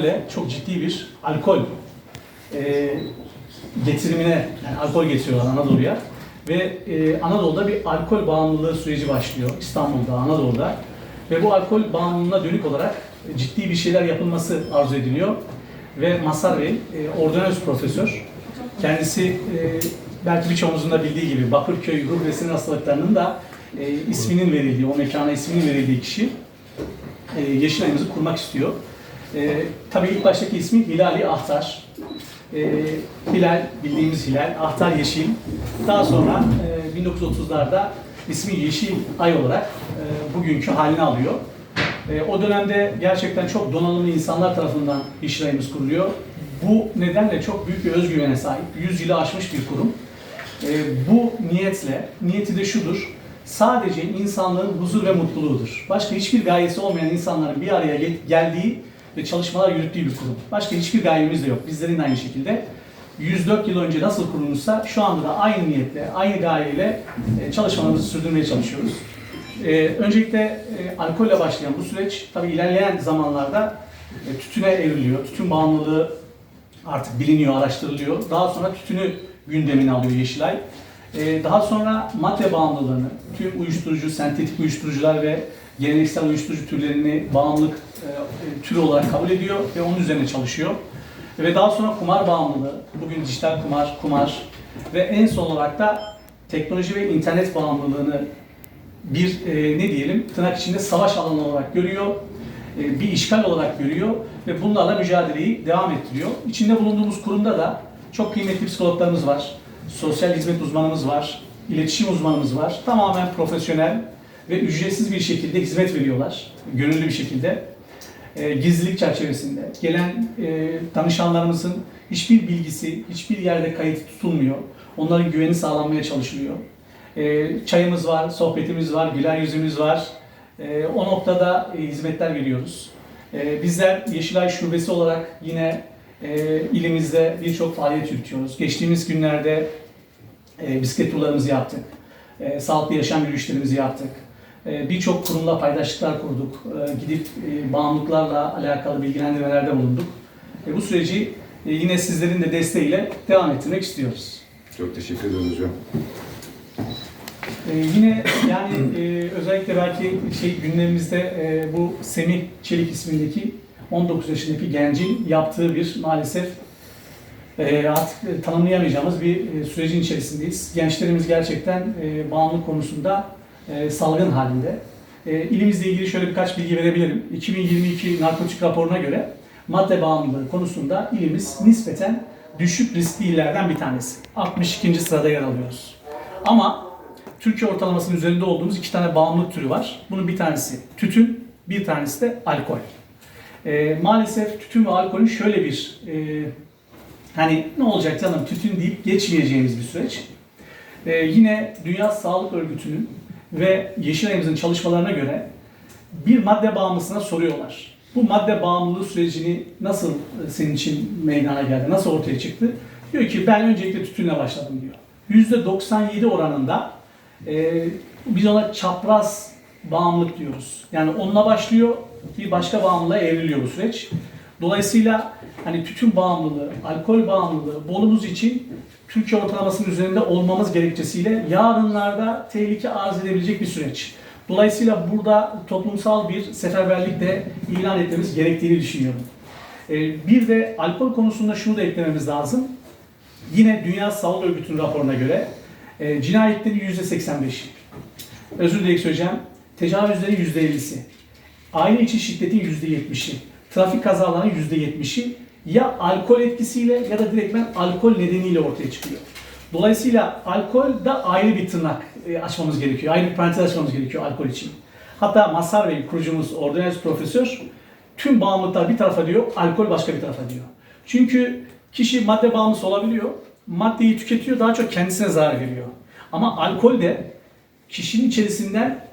ile çok ciddi bir alkol e, getirimine, yani alkol getiriyorlar Anadolu'ya. Ve e, Anadolu'da bir alkol bağımlılığı süreci başlıyor İstanbul'da, Anadolu'da. Ve bu alkol bağımlılığına dönük olarak ciddi bir şeyler yapılması arzu ediliyor. Ve Masar Bey, e, ordinarius profesör. Kendisi e, belki birçoğumuzun da bildiği gibi Bakırköy ruh ve hastalıklarının da e, isminin verildiği, o mekana isminin verildiği kişi e, Yeşilay'ımızı kurmak istiyor. E, tabii ilk baştaki ismi Hilali Ahtar. E, Hilal, bildiğimiz Hilal, Ahtar Yeşil. Daha sonra e, 1930'larda ismi Yeşil Ay olarak e, bugünkü halini alıyor. E, o dönemde gerçekten çok donanımlı insanlar tarafından Yeşilay'ımız kuruluyor. Bu nedenle çok büyük bir özgüvene sahip, 100 yılı aşmış bir kurum. E, bu niyetle, niyeti de şudur, sadece insanlığın huzur ve mutluluğudur. Başka hiçbir gayesi olmayan insanların bir araya gel- geldiği ve çalışmalar yürüttüğü bir kurum. Başka hiçbir gayemiz de yok. Bizlerin aynı şekilde. 104 yıl önce nasıl kurulmuşsa şu anda da aynı niyetle, aynı gayeyle e, çalışmalarımızı sürdürmeye çalışıyoruz. E, öncelikle e, alkolle başlayan bu süreç tabii ilerleyen zamanlarda tütüne evriliyor. Tütün bağımlılığı artık biliniyor, araştırılıyor. Daha sonra tütünü gündemine alıyor Yeşilay. Daha sonra madde bağımlılığını, tüm uyuşturucu, sentetik uyuşturucular ve geleneksel uyuşturucu türlerini bağımlılık e, türü olarak kabul ediyor ve onun üzerine çalışıyor. Ve daha sonra kumar bağımlılığı, bugün dijital kumar, kumar ve en son olarak da teknoloji ve internet bağımlılığını bir e, ne diyelim tırnak içinde savaş alanı olarak görüyor, e, bir işgal olarak görüyor ve bunlarla mücadeleyi devam ettiriyor. İçinde bulunduğumuz kurumda da çok kıymetli psikologlarımız var, sosyal hizmet uzmanımız var, iletişim uzmanımız var. Tamamen profesyonel ve ücretsiz bir şekilde hizmet veriyorlar, gönüllü bir şekilde. E, gizlilik çerçevesinde gelen e, danışanlarımızın hiçbir bilgisi hiçbir yerde kayıt tutulmuyor. Onların güveni sağlanmaya çalışılıyor. E, çayımız var, sohbetimiz var, güler yüzümüz var. E, o noktada e, hizmetler veriyoruz. E, bizler Yeşilay Şubesi olarak yine e, ilimizde birçok faaliyet yürütüyoruz. Geçtiğimiz günlerde e, bisiklet turlarımızı yaptık. E, sağlıklı yaşam yürüyüşlerimizi yaptık. E, birçok kurumla paydaşlıklar kurduk. E, gidip e, bağımlılıklarla alakalı bilgilendirmelerde bulunduk. E, bu süreci e, yine sizlerin de desteğiyle devam ettirmek istiyoruz. Çok teşekkür ederim hocam. Ee, yine yani e, özellikle belki şey gündemimizde e, bu Semih Çelik ismindeki 19 yaşındaki gencin yaptığı bir maalesef e, artık e, tanımlayamayacağımız bir e, sürecin içerisindeyiz. Gençlerimiz gerçekten e, bağımlılık konusunda e, salgın halinde. E, ilimizle ilgili şöyle birkaç bilgi verebilirim. 2022 narkotik raporuna göre madde bağımlılığı konusunda ilimiz nispeten düşük riskli illerden bir tanesi. 62. sırada yer alıyoruz. Ama Türkiye ortalamasının üzerinde olduğumuz iki tane bağımlılık türü var. Bunun bir tanesi tütün, bir tanesi de alkol. Ee, maalesef tütün ve alkolün şöyle bir e, hani ne olacak canım tütün deyip geçmeyeceğimiz bir süreç. Ee, yine Dünya Sağlık Örgütü'nün ve Yeşilay'ımızın çalışmalarına göre bir madde bağımlısına soruyorlar. Bu madde bağımlılığı sürecini nasıl e, senin için meydana geldi, nasıl ortaya çıktı? Diyor ki ben öncelikle tütünle başladım diyor. %97 oranında e, biz ona çapraz bağımlılık diyoruz. Yani onunla başlıyor, bir başka bağımlılığa evriliyor bu süreç. Dolayısıyla hani tütün bağımlılığı, alkol bağımlılığı Bolumuz için Türkiye ortalamasının üzerinde olmamız gerekçesiyle yarınlarda tehlike arz edebilecek bir süreç. Dolayısıyla burada toplumsal bir seferberlik de ilan etmemiz gerektiğini düşünüyorum. E, bir de alkol konusunda şunu da eklememiz lazım. Yine Dünya Sağlık Örgütü'nün raporuna göre e, cinayetlerin %85'i, özür dilerim söyleyeceğim, tecavüzlerin %50'si, aile içi şiddetin %70'i, trafik kazalarının %70'i ya alkol etkisiyle ya da direktmen alkol nedeniyle ortaya çıkıyor. Dolayısıyla alkol da ayrı bir tırnak e, açmamız gerekiyor. Ayrı bir parantez açmamız gerekiyor alkol için. Hatta Mazhar Bey, kurucumuz, ordinarius profesör, tüm bağımlılıklar bir tarafa diyor, alkol başka bir tarafa diyor. Çünkü kişi madde bağımlısı olabiliyor, maddeyi tüketiyor, daha çok kendisine zarar veriyor. Ama alkol de kişinin içerisinden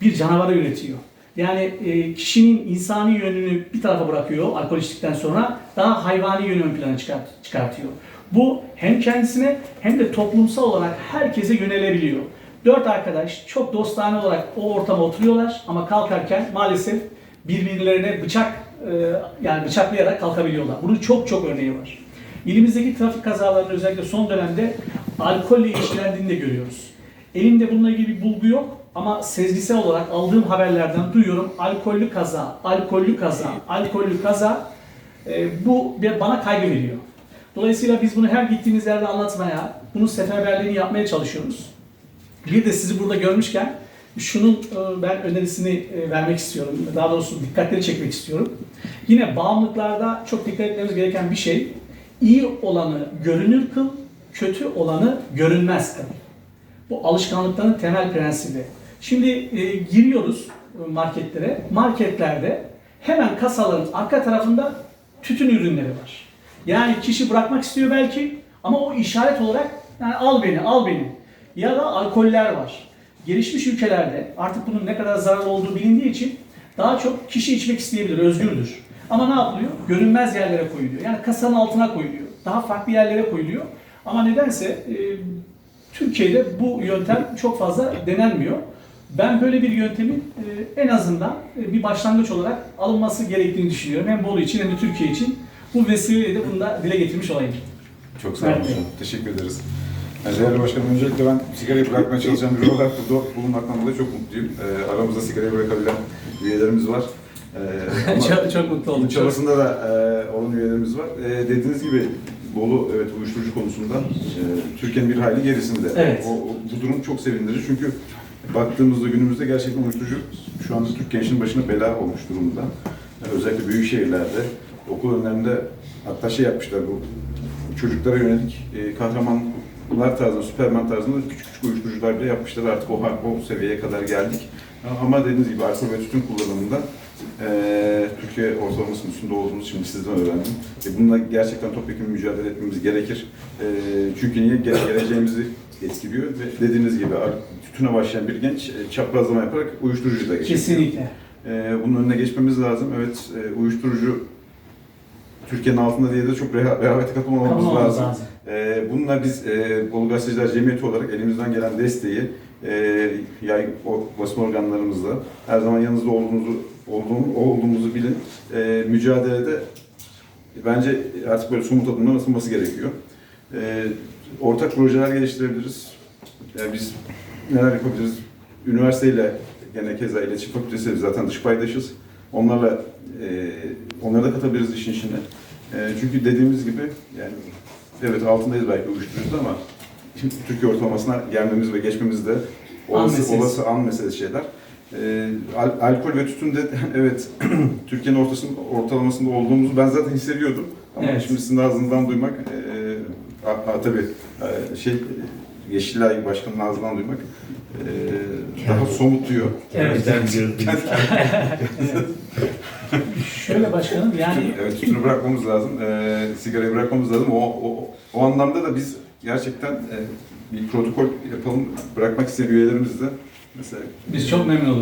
bir canavarı üretiyor. Yani e, kişinin insani yönünü bir tarafa bırakıyor alkol içtikten sonra daha hayvani yönü ön plana çıkart- çıkartıyor. Bu hem kendisine hem de toplumsal olarak herkese yönelebiliyor. Dört arkadaş çok dostane olarak o ortama oturuyorlar ama kalkarken maalesef birbirlerine bıçak e, yani bıçaklayarak kalkabiliyorlar. Bunun çok çok örneği var. İlimizdeki trafik kazalarının özellikle son dönemde alkolle ilişkilendiğini de görüyoruz. Elimde bununla ilgili bir bulgu yok ama sezgisel olarak aldığım haberlerden duyuyorum. Alkollü kaza, alkollü kaza, alkollü kaza e, bu bana kaygı veriyor. Dolayısıyla biz bunu her gittiğimiz yerde anlatmaya, bunun seferberliğini yapmaya çalışıyoruz. Bir de sizi burada görmüşken şunun e, ben önerisini e, vermek istiyorum. Daha doğrusu dikkatleri çekmek istiyorum. Yine bağımlılıklarda çok dikkat etmemiz gereken bir şey. iyi olanı görünür kıl, kötü olanı görünmez kıl. Bu alışkanlıkların temel prensibi. Şimdi e, giriyoruz marketlere. Marketlerde hemen kasaların arka tarafında tütün ürünleri var. Yani kişi bırakmak istiyor belki ama o işaret olarak yani al beni, al beni. Ya da alkoller var. Gelişmiş ülkelerde artık bunun ne kadar zararlı olduğu bilindiği için daha çok kişi içmek isteyebilir, özgürdür. Ama ne yapılıyor? Görünmez yerlere koyuluyor. Yani kasanın altına koyuluyor. Daha farklı yerlere koyuluyor. Ama nedense e, Türkiye'de bu yöntem çok fazla denenmiyor. Ben böyle bir yöntemin e, en azından e, bir başlangıç olarak alınması gerektiğini düşünüyorum. Hem Bolu için hem de Türkiye için. Bu vesileyle de bunu da dile getirmiş olayım. Çok sağ olun Evet. Teşekkür ederiz. Yani değerli başkanım, öncelikle ben sigarayı bırakmaya çalışan biri olarak burada bulunmaktan dolayı çok mutluyum. Ee, aramızda sigarayı bırakabilen üyelerimiz var. Çok, çok mutlu oldum. çabasında da e, olan üyelerimiz var. E, dediğiniz gibi Bolu evet uyuşturucu konusunda e, Türkiye'nin bir hayli gerisinde. Evet. O, o- bu durum çok sevindirici çünkü baktığımızda günümüzde gerçekten uyuşturucu şu anda Türk gençliğinin başına bela olmuş durumda. E, özellikle büyük şehirlerde, okul önlerinde hatta şey yapmışlar bu çocuklara yönelik e, kahramanlar tarzında, süperman tarzında küçük küçük uyuşturucular bile yapmışlar. Artık o, o seviyeye kadar geldik. Ama dediğiniz gibi alkol ve tütün kullanımında e, Türkiye ortalamasının üstünde olduğumuzu şimdi sizden öğrendim. E, bununla gerçekten topyekun mücadele etmemiz gerekir. E, çünkü niye? Ge- geleceğimizi etkiliyor ve dediğiniz gibi tütüne başlayan bir genç e, çaprazlama yaparak uyuşturucu da geçiyor. Kesinlikle. E, bunun önüne geçmemiz lazım. Evet, e, uyuşturucu Türkiye'nin altında diye de çok reha- rehavete kapılmamamız Kapılmamamız lazım. lazım. Ee, bununla biz e, Bolu Gazeteciler Cemiyeti olarak elimizden gelen desteği e, yay, o, basın organlarımızla her zaman yanınızda olduğumuzu olduğum, olduğumuzu bilin. E, mücadelede bence artık böyle somut adımlar atılması gerekiyor. E, ortak projeler geliştirebiliriz. Yani biz neler yapabiliriz? Üniversiteyle gene keza iletişim fakültesi zaten dış paydaşız. Onlarla e, onları da katabiliriz işin içine. E, çünkü dediğimiz gibi yani evet altındayız belki uyuşturucuda ama şimdi Türkiye ortalamasına gelmemiz ve geçmemiz de An olası, meselesi. olası an meselesi şeyler. E, al- alkol ve tütün de evet Türkiye'nin ortasında, ortalamasında olduğumuzu ben zaten hissediyordum. Ama Evet. şimdi sizin ağzınızdan duymak e, a, a, tabii şey Yeşilay Başkanı'nın ağzından duymak e, daha somutluyor. Evet. Şöyle başkanım yani Evet, tütünü bırakmamız lazım, e, sigarayı bırakmamız lazım. O, o, o anlamda da biz gerçekten e, bir protokol yapalım, bırakmak isteyen üyelerimizle mesela biz çok memnun oluruz.